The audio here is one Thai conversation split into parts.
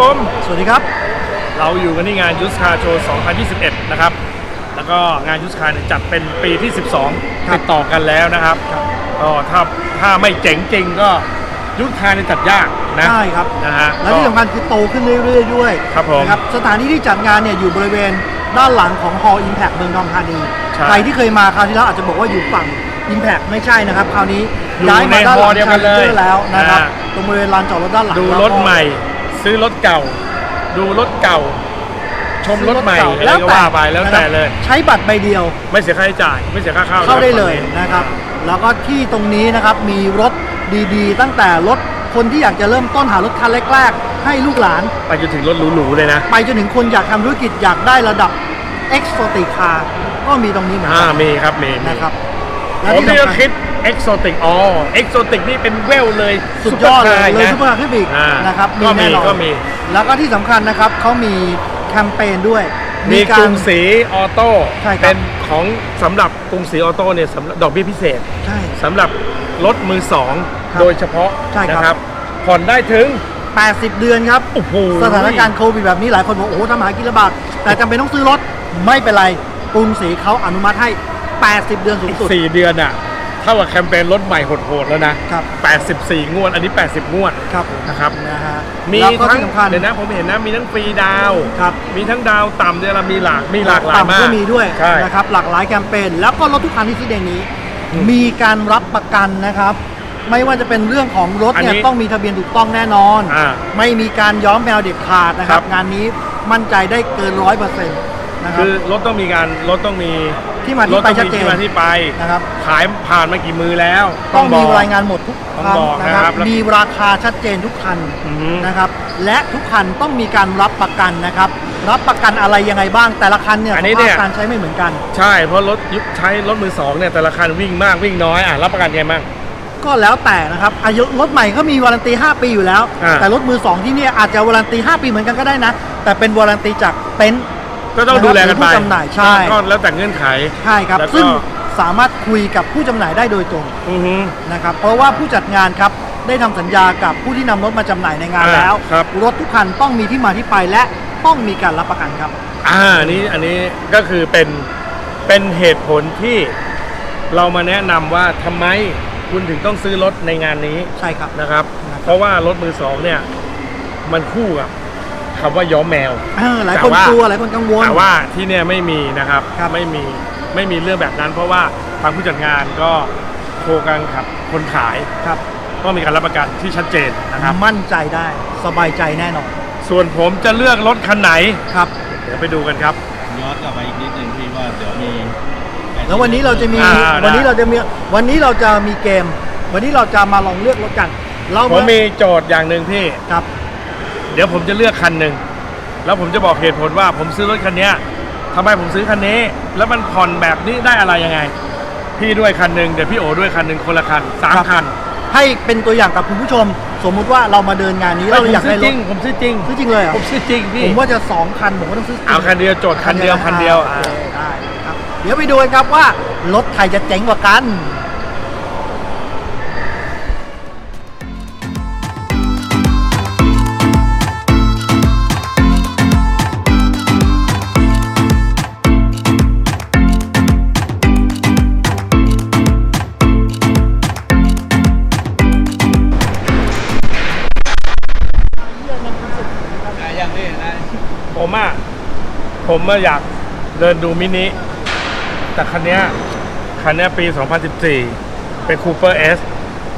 ผมสวัสดีครับ เราอยู่กันที่งานยูสคาโชว์ 2021 นะครับ แล้วก็งานยูสคาเนี่ยจัดเป็นปีที่ 12ครับติดต่อกันแล้วนะครับก็ถ้าถ้าไม่เจ๋งจริงก็ยูสคาเนี่ยจัดยากนะใช่ครับนะฮะและที่สำคัญคือโตขึ้นเรื่อยๆด้วยครับผมนะครับสถานที่ที่จัดงานเนี่ยอยู่บริเวณด้านหลังของ Hall Impact เมืองทองธานีใช่ใครที่เคยมาคราวที่แล้วอาจจะบอกว่าอยู่ฝั่ง Impact ไม่ใช่นะครับ คราวนี้อยู่ย้ายมาด้านหลัใน hall เดียวกันเลย Challenger แล้วนะครับอ่าตรงบริเวณลานจอดรถด้านหลังดูแล้วรก็ถใหม่ ซื้อรถเก่า ดูรถเก่า ชมรถใหม่อะไรก็ว่าไปแล้วแต่เลย ใช้บัตรใบเดียว ไม่เสียค่าใช้จ่าย ไม่เสียค่าเข้าเข้าได้นะเลยนะครับ แล้วก็ที่ตรงนี้นะครับมีรถดีๆ ตั้งแต่รถคนที่อยากจะเริ่มต้นหารถคันแรกๆ ให้ลูกหลาน ไปจนถึงรถหรูๆเลยนะ ไปจนถึงคนอยากทำธุรกิจอยากได้ระดับ Exotic Car ก็มีตรงนี้เหมือนอ่ากันมีครับมีมีนะครับผมนี่ก็สำญคิด เอ็กโซติกอ๋อเอ็กโซติกนี่เป็นเวลเลยสุดยอดเลยซุปปร์คาร์เลยนะ ซุปเปอร์คาร์ขึ้นไปอีกอ่านะครับก็มีแน่นอนก็มี แล้วก็ที่สำคัญนะครับเขามีแคมเปญด้วยมีกการรุงศรีออโต้ใช่ครับ เป็นของสำหรับกรุงศรีออโต้เนี่ยสำหรับดอกเบี้ยพิเศษใช่ สำหรับรถมือสองครับโดยเฉพาะใช่ครับ นะครับผ่อนได้ถึง 80 เดือนครับ โอ้โห สถานการณ์โควิดแบบนี้หลายคนบอกโอ้โหทำหากินลำบากแต่จำเป็นต้องซื้อรถไม่เป็นไรกรุงศรีเขาอนุมัติให้ 80 เดือนสูงสุดสี่เดือนอะ เท่ากับแคมเปญรถใหม่โหดๆแล้วนะครับ 84 งวด อันนี้ 80 งวด ครับผมนะครับ นะฮะมีแล้วก็ทั้งที่สำคัญ เดี๋ยวนะผมเห็นนะมีทั้งฟรีดาวน์ครับ มีทั้งดาวต่ำเนี่ยเรามีหลากมีหลากหลายต่ำมากก็มีด้วยใช่ นะครับหลากหลายแคมเปญแล้วก็รถทุกคันที่ซื้อในนี้ อืมมีการรับประกันนะครับ ไม่ว่าจะเป็นเรื่องของรถเนี่ยอันนี้ต้องมีทะเบียนถูกต้องแน่นอน อ่าไม่มีการย้อมแมวเด็ดขาดนะครัครับ บ งานนี้มั่นใจได้เกินร้อยเปอร์เซ็นต์นะครับ คือรถต้องมีการรถต้องมี ที่มาที่รถไปต้องชัดมีเจนที่มาที่ไปนะครับ ขายผ่านมากี่มือแล้ว ต้องมีบกรายงานหมดทุกต้องคันบอกนะนะคครัรับบแล้วมีราคาชัดเจนทุกคันอือฮึนะครับ และทุกคันต้องมีการรับประกันนะครับ รับประกันอะไรยังไงบ้างแต่ละคันเนี่ยอันสนี้ภาเนี่พยการใช้ไม่เหมือนกัน ใช่เพราะรถยุคใช้รถมือสองเนี่ยแต่ละคันวิ่งมากวิ่งน้อยอะรับประกันไงบ้างก็แล้วแต่นะครับอายุรถใหม่เขามีวารันตี 5 ปีอยู่แล้วอ่าแต่รถมือ 2 ที่เนี่ยอาจจะวารันตี 5 ปีเหมือนกันก็ได้นะ แต่เป็นวารันตีจากเต็นท์ ก็ต้องดูแลกันไปหรือผู้จำหน่ายใช่ก็แล้วแต่เงื่อนไข ใช่ครับแล้วก็ ซึ่งสามารถคุยกับผู้จำหน่ายได้โดยตรงอือฮึ นะครับ เพราะว่าผู้จัดงานครับได้ทำสัญญากับผู้ที่นำรถมาจำหน่ายในงานอ่าแล้วครับ รถทุกคันต้องมีที่มาที่ไปและต้องมีการรับประกันครับ อ่าอันนี้อันนี้ก็คือเป็นเป็นเหตุผลที่เรามาแนะนำว่าทำไมคุณถึงต้องซื้อรถในงานนี้ใช่ครับ นะครับ นะครับ เพราะว่ารถมือสองเนี่ย มันคู่กับ คำว่าย้อมแมว เออหลายคนแต่ว่ากลัวหลายคนกังวล แต่ว่าที่เนี่ยไม่มีนะครับครับ ไม่มีไม่มีเรื่องแบบนั้น เพราะว่าทางผู้จัดงานก็โคกันกับคนขายครับ ก็มีการรับประกันที่ชัดเจนนะครับ มั่นใจได้สบายใจแน่นอนส่วนผมจะเลือกรถคันไหน ครับ เดี๋ยวไปดูกันครับ ย้อนกลับไปอีกนิดนึงพี่ว่าเดี๋ยวมีแล้ววันนี้เราจะมีอ่าวันนี้ได้เราจะมีวันนี้เราจะมีเกม วันนี้เราจะมาลองเลือกรถกัน เราผมมีโจทย์อย่างหนึ่งพี่ ครับ เดี๋ยวผมจะเลือกคันหนึ่งแล้วผมจะบอกเหตุผลว่าผมซื้อรถคันเนี้ยทำไมผมซื้อคันนี้ แล้วมันผ่อนแบบนี้ได้อะไรยังไง พี่ด้วยคันหนึ่งเดี๋ยวพี่โอด้วยคันหนึ่งคนละคันสามครับคันให้เป็นตัวอย่างกับคุณผู้ชม สมมุติว่าเรามาเดินงานนี้ไม่เราผมอยากซื้ได้อรจริถงผมซื้อจริงซื้อจริงเลยเหรอผมซื้อจริงพี่ผมว่าจะสองคันผมก็ต้องซื้อเอาคันเดียวโจทย์คันเดียวคันเดียวโออ่าเคได้เลยครับเดี๋ยวไปดูกันครับว่ารถใครจะเจ๋งกว่ากัน อะอยากเดินดูมินิ แต่คันเนี้ยคันเนี้ยปี 2014 เป็นคูเปอร์เอส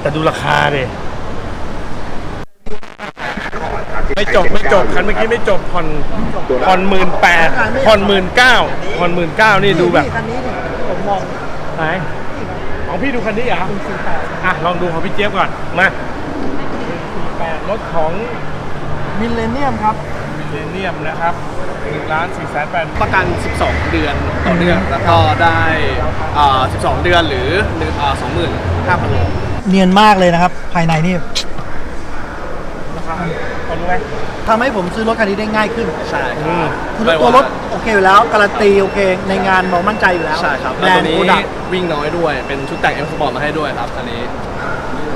แต่ดูราคาดิไม่จบไม่จบคันเมื่อกี้ไม่จบผ่อนผ่อนหมื่นแปดผ่อนหมื่นเก้าผ่อนหมื่นเก้านี่ดูแบบคันนี้นี่ผมมองไหนของพี่ดูคันนี้เหรออะลองดูของพี่เจี๊ยบก่อนมา48รถของมิลเลนเนียมครับ เลเนียมนะครับ1ล้าน4แสนแปดประกัน 12 เดือนต่อเดือนแล้วก็ได้อ่า12 เดือนหรือหนึ่งอ่า25,000โลเนียนมากเลยนะครับ ภายในนี่ราคาพอรู้ไหมทำให้ผมซื้อรถคันนี้ได้ง่ายขึ้นใช่คอืรัมบคือไม่ตัวรถโอเคอยู่แล้วการันตีโอเค ในงานเรามั่นใจอยู่แล้วใช่ครับแบแล้วรตันวด์นี้โปรดักต์วิ่งน้อยด้วย เป็นชุดแต่งเอ็มสปอร์ตมาให้ด้วยครับ อันนี้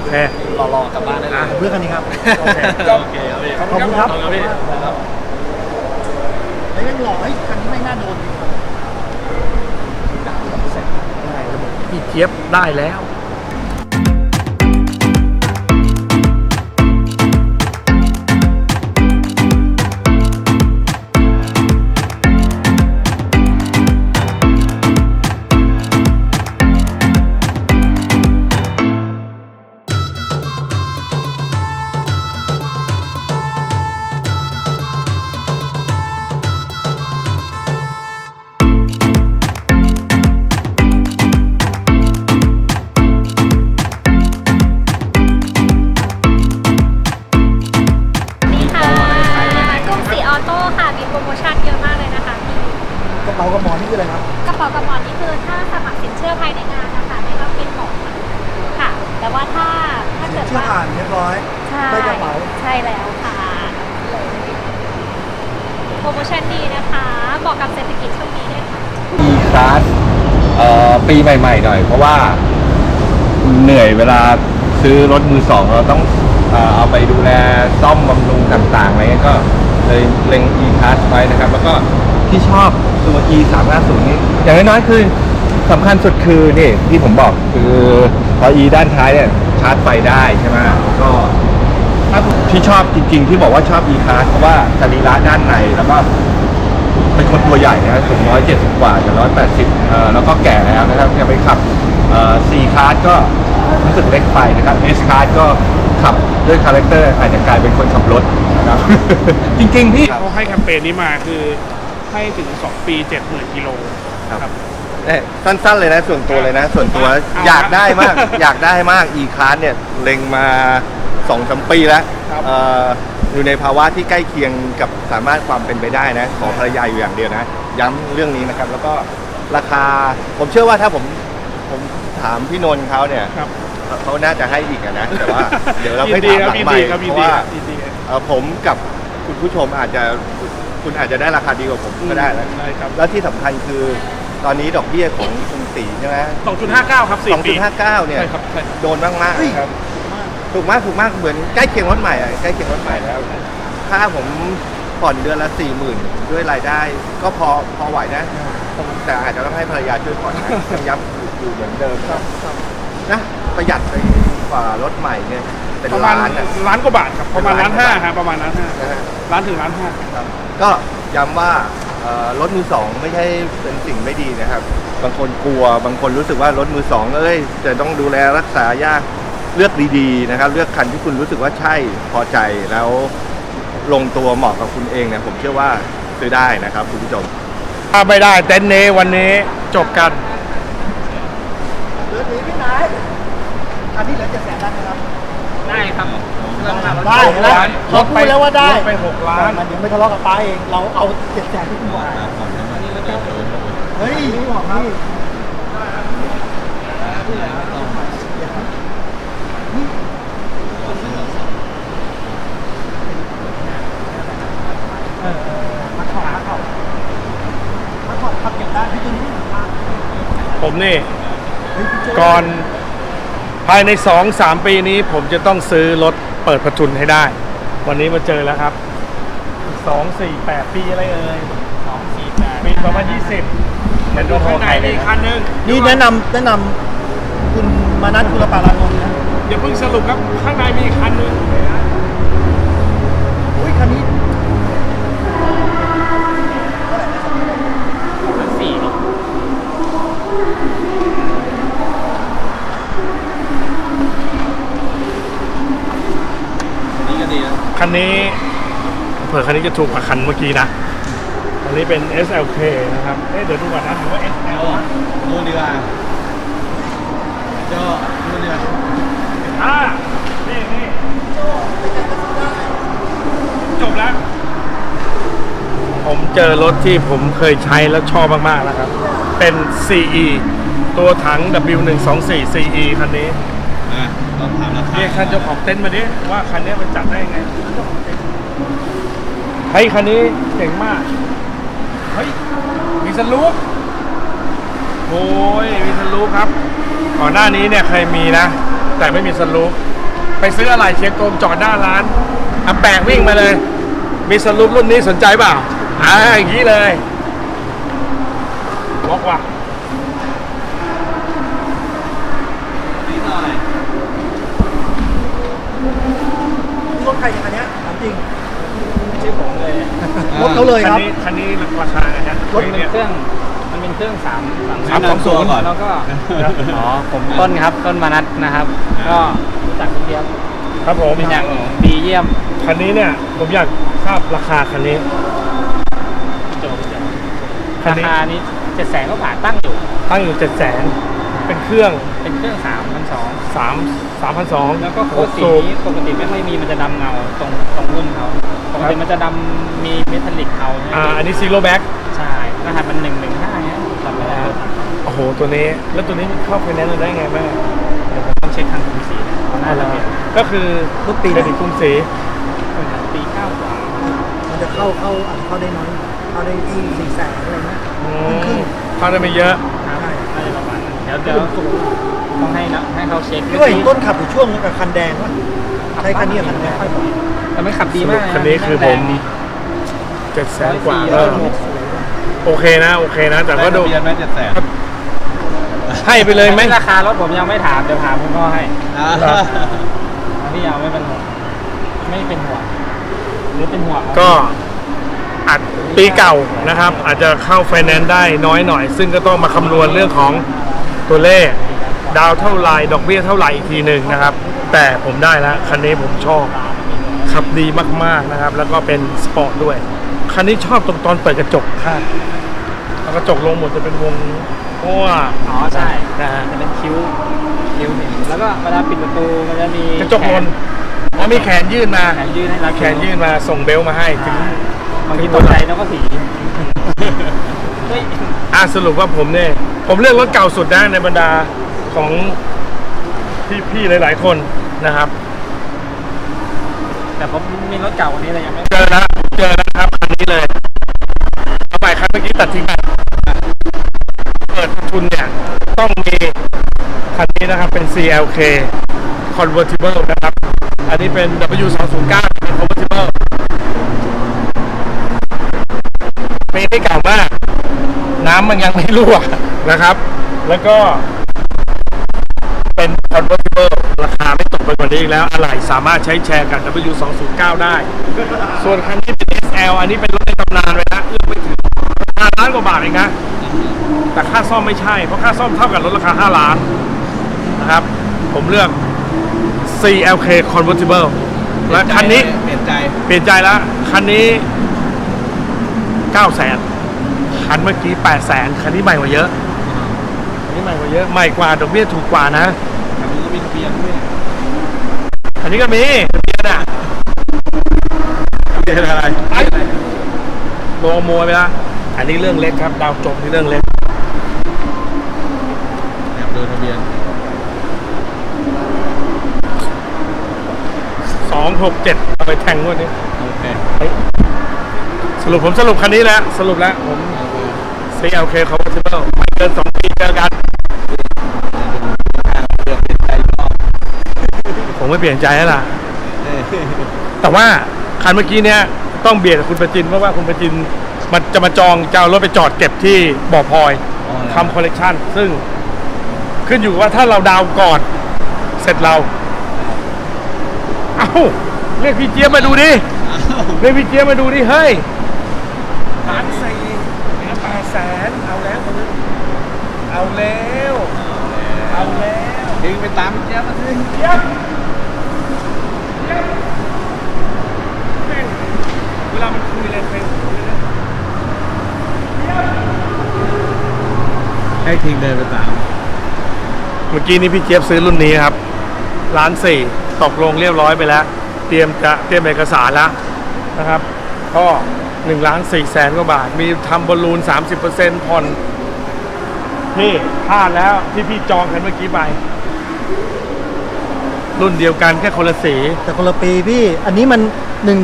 เค รอๆกลับบ้านได้เลย เพื่อคันนี้ครับ โอเค โอเคครับพี่ขอบคุณครับ ขอบคุณพี่ไอ้วยังหล่อเฮ้คันนี้ไม่น่าโดนจริงครับพี่เจี๊ยบได้แล้ว ป๋ากับหมอนนี่คืออะไรครับ กระเป๋ากับหมอนนี่คือถ้าสมัครสินเชื่อภายในงานนะคะไม่ต้องเป็นหมอนค่ะ แต่ว่าถ้าถ้าเกิดเชื่อว่าผ่านเรียบร้อย ใช่ได้กระเป๋า ใช่แล้วค่ะโปรโมชั่นดีนะคะเหมาะกับเศรษฐกิจช่วงนี้ด้วยค่ะ มีคลาสเอ่อปีใหม่ๆหน่อย เพราะว่าเหนื่อยเวลาซื้อรถมือสองเราต้องเอ่อเอาไปดูแลซ่อมบำรุงต่างๆอะไรเงี้ยก็เลยเล็ง e class ไว้นะครับ แล้วก็ที่ชอบ ตัว e 3 5 0นี้อย่างน้อยๆคือสำคัญสุดคือนี่ที่ผมบอกคือพอ e ด้านท้ายเนี่ยชาร์จไฟได้ใช่ไหมก็ถ้าที่ชอบจริง ๆ ที่บอกว่าชอบ e class เพราะว่าสรีระด้านในแล้วก็เป็นคนตัวใหญ่นะสูงร้อยเจ็ดสิบกว่าจะร้อยแปดสิบแล้วก็แก่แล้วนะครับจะไปขับซีคาร์ก็รู้สึกเล็กไปนะครับเอสคาร์ก็ขับด้วยคาแรคเตอร์อาจจะกลายเป็นคนขับรถนะครับ จริง ๆ พี่ เขาให้แคมเปญนี้มาคือ ให้ถึง 2 ปี 70,000กิโลครับเนี่ยสั้นๆเลยนะส่วนตัวเลยนะ ส่วนตัวเอาอยากได้มากละอยากได้มากอีคาร์เนี่ยเล็งมาสองสามปีแล้วครับเอ่ออยู่ในภาวะที่ใกล้เคียงกับสามารถความเป็นไปได้นะ ขอภรรยาอยู่อย่างเดียวนะ ย้ำเรื่องนี้นะครับ แล้วก็ราคาผมเชื่อว่าถ้าผมผมถามพี่นนท์เขาเนี่ยครับ เขาน่าจะให้อีกอะนะ แต่ว่าเดี๋ยวเรายิให้นดีถามคหรับลังยินใหม่ดีครับยิเพนราะดีว่ายินดี เอ่อผมกับคุณผู้ชมอาจจะ คุณอาจจะได้ราคาดีกว่าผมก็ได้นะได้ครับ แล้วที่สำคัญคือตอนนี้ดอกเบี้ยของกรุงศรีใช่ไหม2.59 ครับ4ปี2.59เนี่ย ใช่ครับใช่โดนมากมากๆนะครับ ถูกมากถูกมากเหมือนใกล้เคียงรถใหม่อะใกล้เคียงรถใหม่แล้ว ถ้าผมผ่อนเดือนละสี่หมื่นด้วยรายได้ ก็พอพอไหวนะผมแต่อาจจะต้องให้ภรรยาช่วยผ่อนนะ ยังย้ำอยู่อยู่เหมือนเดิมนะประหยัดไปกว่ารถใหม่เนี่ยเป็นประมาณล้านอะ ล้านกว่าบาทครับ ประมาณเป็นล้าล้านนห้ากว่าบาทฮะประมาณล้านห้านะฮะ ล้านถึงล้านห้า ครับ ก็ย้ำว่าเอ่อรถมือสองไม่ใช่เป็นสิ่งไม่ดีนะครับ บางคนกลัว บางคนรู้สึกว่ารถมือสองเอ้ยจะต้องดูแลรักษายากเลือกดีๆนะครับ เลือกคันที่คุณรู้สึกว่าใช่พอใจแล้วลงตัวเหมาะกับคุณเองเนี่ยผมเชื่อว่าซื้อได้นะครับคุณผู้ชม ถ้าไม่ได้เต็นท์นี้วันนี้จบกัน เหลือหนีพี่นายอันนี้เหลือเจ็ดแสนได้ไหมครับ ได้ครับ ได้หกแล้วล้านเขาพูดแล้วว่าได้ลดไปหกล้านมันเดี๋ยวไม่ทะเลาะกับป้าเองเราเอาเจ็ดแสนที่คุณบอกเฮ้ยนี่บอกครับเออเออมาถอดมาถอดมาถอดขับเก็บได้พี่ตัวนี้ไม่เหมือนกันผมนี่เฮ้ยพี่เจ้ก่อนภายใน 2-3 ปีนี้ผมจะต้องซื้อรถ เปิดประทุนให้ได้ วันนี้มาเจอแล้วครับ 2 4 8 ปีอะไรเอ่ย2 4 8ปี2020เป็นรถข้างในมีคันหนึงนี่แนะนำแนะนำคุณมานัทคุณปารานนท์นะอย่าเพิ่งสรุปครับข้างในมีอีกคันหนึงอุ้ยคันนี้นี่ก็ดีนะ คันนี้เผื่อคันนี้จะถูกกว่าคันเมื่อกี้นะ อันนี้เป็น SLK นะครับ เอ๊ะเดี๋ยวดูก่อนนะหรือว่า SL อะนู่นดีกว่าเจ้านู่นดีกว่าอ่านี่นี่จบแล้ว ผมเจอรถที่ผมเคยใช้แล้วชอบมาก ๆ นะครับ เป็น CE ตัวถัง W124 CE คันนี้ อะลองถามราคาเรียกท่านเจ้าของเต็นท์มาดิว่าคันนี้มันจัดได้ยังไงเฮ้ยคันนี้เจ๋งมากเฮ้ยมีสลูปโอ้ยมีสลูปครับก่อนหน้านี้เนี่ยเคยมีนะ แต่ไม่มีสลูปไปซื้ออะไรเชียงกงจอดหน้าร้านอาแปะวิ่งมาเลย มีสรุปรุ่นนี้สนใจเปล่าอ่าอย่างนี้เลยบอกว่า รถ ใครเนี่ยคันเนี้ยถามจริงชื่อผมเลยรถเขาเลยคัครับนี้คันนี้ราคาไงฮะรถมันเป็นเครื่อง มันเป็นเครื่องสามสามสามสองศูนย์แล้วก็ อ๋อ ผมต้นครับ ต้นมานัดนะครับ ก็รู้จักคุณเทียบครับผมเป็นอย่างดีเยี่ยมคันนี้เนี่ยผมอยากทราบราคาคันนี้ โจบคันรานี้ คานี้เจ็ดแสนก็ผ่านตั้งอยู่ ตั้งอยู่เจ็ดแสนเป็นเครื่อง เป็นเครื่องสามพันสอง สามสามพันสองแล้วก็โค้ดสีนี้ปกติไม่ค่อยมีมันจะดำเงาตรงตรงรุ่นเขาปกติมันจะดำมีเมทัลลิกเขาใช่ไหมอ่าอันนี้ซีโร่แบ็กใช่รหัสมันหนึ่งหนึ่งห้าเนี้ยจำไม่ได้โอ้โหตัวนี้ แล้วตัวนี้มันเข้าไฟแนนซ์เราได้ไงแม่เดี๋ยวผมต้องเช็คทางกรุงศรีนะเขาน่าจะเปลี่ยนก็คือรถปีไหนเป็นกรุงศรีปีเก้ากว่ามันจะเข้าเข้าอาจจะเข้าได้น้อยเข้าได้ที่สี่แสนอะไรเงี้ยอืมเข้าได้ไม่เยอะครับ ดี๋ยวเดี๋ยวต้องให้นะให้เขาเช็คพี่ว่าเห็นต้นขับอยู่ช่วงกับคันแดงวะใช้คันนี้กับคันแดงแต่ไม่ขับดีมากคันนี้คือผมเจ็ดแสนกว่าก็โอเคนะโอเคนะ แต่ก็ดูทะเบียนไหมเจ็ดแสนให้ไปเลยไหม ราคารถผมยังไม่ถามเดี๋ยวถามคุณพ่อให้พี่ยาวไม่เป็นห่วงไม่เป็นห่วงหรือเป็นห่วงก็อาจปีเก่านะครับ อาจจะเข้าไฟแนนซ์ได้น้อยหน่อย ซึ่งก็ต้องมาคำนวณเรื่องของ ตัวเลข ดาวเท่าไหรดอกเบี้ยเท่าไหร่อีกทีหนึ่งนะครับ แต่ผมได้แล้วคันนี้ผมชอบขับดีมากๆนะครับ แล้วก็เป็นสปอร์ตด้วย คันนี้ชอบตรงตอนเปิดกระจกข้างแล้วกระจกลงหมดจะเป็นวงเพราะว่าอ๋อใช่นะฮะจะเป็นคิ้วคิ้วนี่แล้วก็เวลาปิดประตูมันจะมีกระจกลนอ๋อมีแขนยื่นมาแขนยื่นให้รับแขนยื่นมาส่งเบลต์มาให้ถึงบางทีตกใจแล้วก็ผีเฮ้ยอะสรุปว่าผมเนี่ย ผมเลือกรถเก่าสุดนะในบรรดาของพี่ๆหลาย ๆ คนนะครับ แต่ผมมีรถเก่ากว่านี้เลยยังไม่เจอแล้วเจอแล้วครับคันนี้เลยเอาไปคันเมื่อกี้ตัดทิ้งไปเปิดทุนเนี่ย ต้องมีคันนี้นะครับเป็น CLK convertible นะครับ อันนี้เป็น W209 เป็น convertible ปีไม่เก่ามาก น้ำมันยังไม่รั่ว นะครับ แล้วก็เป็น convertible ราคาไม่ตกไปกว่านี้อีกแล้ว อะไรสามารถใช้แชร์กับ W209 ได้ ส่วนคันนี้เป็น SL อันนี้เป็นรถในตำนานเลยนะเอื้อมไม่ถึง5ล้านกว่าบาทเองนะ แต่ค่าซ่อมไม่ใช่ เพราะค่าซ่อมเท่ากับรถราคา 5 ล้านนะครับ ผมเลือก CLK convertible และคันนี้เปลี่ยนใจเปลี่ยนใจแล้ว คันนี้ 9 0 0 0 0 0คันเมื่อกี้ 8 0 0 0 0 0คันนี้ใหม่กว่าเยอะคันนี้ใหม่กว่า เยอะใหม่กว่าดอกเบี้ยถูกกว่านะแต่มันก็มีทะเบียนด้วยคันนี้ก็มีทะเบียนอะทะเบียนอะไรไอ้โดนขโมยไปละอันนี้เรื่องเล็กครับ ดาวจบนี่เรื่องเล็กแอบดูทะเบียนสองหกเจ็ดเอาไปแทงงวดนี้โอเคสรุปผมสรุปคันนี้แล้ว สรุปแล้วผม CLK Convertible ไม่เกินสองปีเจอกัน ไม่เปลี่ยนใจแล้วล่ะเอ้ยแต่ว่าคันเมื่อกี้เนี้ยต้องเบียดกับคุณประจินเพราะว่าคุณประจินมันจะมาจองจะเอารถไปจอดเก็บที่บ่อพลอยทำคอลเลกชันซึ่งขึ้นอยู่ว่าถ้าเราดาวน์ก่อน เสร็จเรา เอ้า เรียกพี่เจี๊ยบมาดูดิ เรียกพี่เจี๊ยบมาดูดิ เฮ้ยล้านสี่เหลือแปดแสนเอาแล้วคนนึงเอาแล้ว เอาแล้ว เองไปตามเจี๊ยบมาสิเจี๊ยบเจี๊ยบแม่งเว ลามันคุยเลยเป็นให้ทิ้งเดินไปตามเมื่อกี้นี้พี่เจี๊ยบซื้อรุ่นนี้ครับล้านสี่ตกลงเรียบร้อยไปแล้ว เตรียมจะเตรียมเอกสารแล้วนะครับ ก็หนึ่งล้านสี่แสนกว่าบาท มีทำบอลลูน 30%ผ่อน พี่พลาดแล้วที่พี่จองกันเมื่อกี้ไป รุ่นเดียวกันแค่คนละสี แต่คนละปีพี่ อันนี้มัน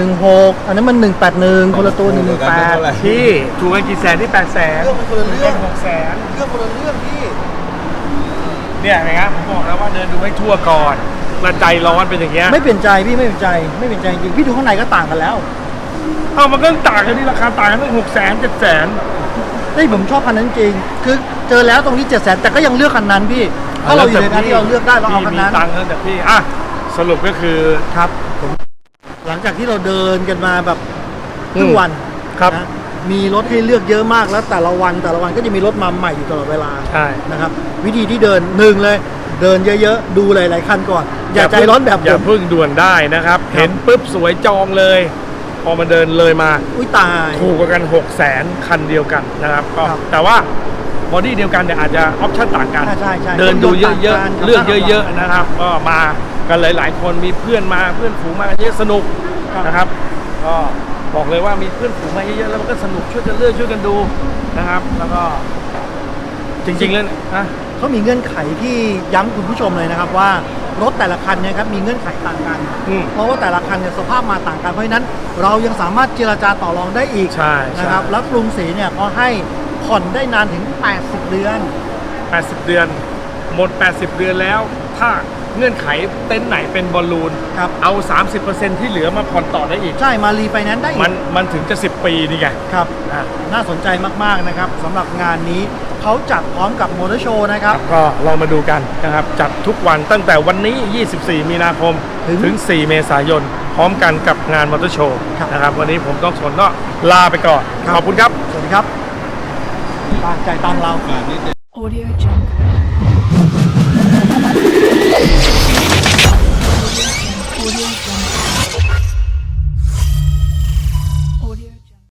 116 อันนั้นมัน 181 คนละตัว 118พี่ถูกกันกี่แสนที่แปดแสนเรื่องมันคนละเรื่องหกแสนเรื่องคนละเรื่องพี่ เนี่ยนะครับผมบอกแล้วว่าเดินดูให้ทั่วก่อนและใจร้อนเป็นอย่างเงี้ยไม่เปลี่ยนใจพี่ไม่เปลี่ยนใจไม่เปลี่ยนใจจริงพี่ดูข้างในก็ต่างกันแล้วเอ้ามันก็ต่างกันที่ราคาต่างกันตั้งหกแสนเจ็ดแสนนี่ผมชอบคันนั้นจริง คือเจอแล้วตรงนี้เจ็ดแสนแต่ก็ยังเลือกคันนั้นพี่ ถ้าเราอยู่ในการที่เราเลือกได้เราเอาคันนั้นมีตังค์แล้วแต่พี่อะสรุปก็คือครับผมหลังจากที่เราเดินกันมาแบบครึ่งอืมวันครับนะมีรถให้เลือกเยอะมากแล้วแต่ละวันแต่ละวันก็จะมีรถมาใหม่อยู่ตลอดเวลาใช่นะครับ วิธีที่เดินหนึ่งเลยเดินเยอะๆ ดูหลายๆคันก่อน อย่าใจร้อนแบบอผย่ามเพิ่งด่วนได้นะครับครับ เห็นปุ๊บสวยจองเลย พอมาเดินเลยมา อุ้ยตาย ถูกกว่ากัน 6 0แสนคันเดียวกันนะครับก็ครับแต่ว่า บอดี้เดียวกันเนี่ยอาจจะออปชั่นต่างกัน ใช่ใช่ใช่เดินดูเยอะต่างกันๆเลือกเยอะ ๆ นะครับ ก็มากันหลาย ๆ คนมีเพื่อนมาเพื่อนฝูงมากันเยอะสนุกครับนะครับ ก็บอกเลยว่ามีเพื่อนฝูงมาเยอะๆแล้วมันก็สนุกช่วยกันเลือกช่วยกันดูนะครับ แล้วก็จริงๆแล้วเนี่ยนะเขามีเงื่อนไขที่ย้ำคุณผู้ชมเลยนะครับว่ารถแต่ละคันเนี่ยครับมีเงื่อนไขต่างกันอืมเพราะว่าแต่ละคันเนี่ยสภาพมาต่างกันเพราะฉะนั้น เรายังสามารถเจรจาต่อรองได้อีกใช่ใช่นะครับแล้วกรุงศรีเนี่ยก็ให้ ผ่อนได้นานถึง 80 เดือน 80 เดือน หมด 80 เดือนแล้ว ถ้าเงื่อนไขเต็นท์ไหนเป็นบอลลูน ครับ เอา 30%ที่เหลือมาผ่อนต่อได้อีก ใช่มารีไฟแนนซ์ได้อีกมันมันถึงจะ 10 ปีนี่ไง ครับอะน่าสนใจมากๆนะครับสำหรับงานนี้เขาจัดพร้อมกับมอเตอร์โชว์นะครับ ก็เรามาดูกันนะครับ จัดทุกวันตั้งแต่วันนี้ 24 มีนาคมถึงถึง 4 เมษายน พร้อมกันกับงานมอเตอร์โชว์ครับ นะครับ วันนี้ผมต้องสนก็ลาไปก่อน ครับ ขอบคุณครับ สวัสดีครับ ตามใจตามเรา Audio Jungle.